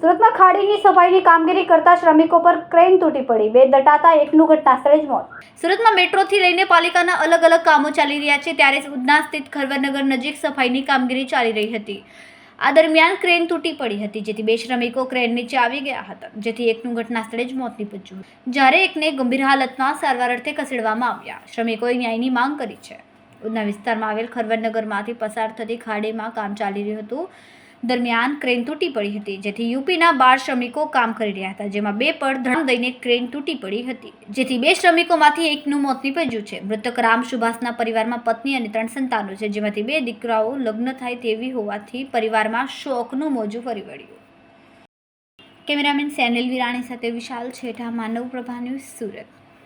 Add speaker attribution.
Speaker 1: સુરતમાં ખાડીની સફાઈની કામગીરી કરતા શ્રમિકો પર ક્રેન તૂટી પડી. બે દટાતા, એકનું ઘટના સ્થળે જ મોત. સુરતમાં મેટ્રોથી લઈને પાલિકાના અલગ અલગ કામો ચાલી રહ્યા છે, ત્યારે ઉધના સ્થિત ખરવરનગર નજીક સફાઈની કામગીરી ચાલી રહી હતી. આ દરમિયાન ક્રેન તૂટી પડી હતી, જેથી બે શ્રમિકો ક્રેન નીચે આવી ગયા હતા, જેથી એકનું ઘટના સ્થળે જ મોત નીપજ્યું. જ્યારે એકને ગંભીર હાલતમાં સારવાર અર્થે ખસેડવામાં આવ્યા. શ્રમિકોએ ન્યાયની માંગ કરી છે. ઉધના વિસ્તારમાં આવેલ ખરવડનગરમાંથી પસાર થતી ખાડીમાં કામ ચાલી રહ્યું હતું. દરમિયાન ક્રેન તૂટી પડી હતી, જેથી યુપીના બાર શ્રમિકો કામ કરી રહ્યા હતા, જેમાં બે પર ધણ દઈને ક્રેન તૂટી પડી હતી. જેથી બે શ્રમિકોમાંથી એકનું મોત નીપજ્યું છે. મૃતક રામ સુભાષના પરિવારમાં પત્ની અને ત્રણ સંતાનો છે, જેમાંથી બે દીકરાઓ લગ્ન થાય તેવી હોવાથી પરિવારમાં શોકનું મોજું ફરી વળ્યું. કેમેરામેન સેનિલ વિરાણી સાથે વિશાલ છેઠા, માનવ પ્રભા સુરત.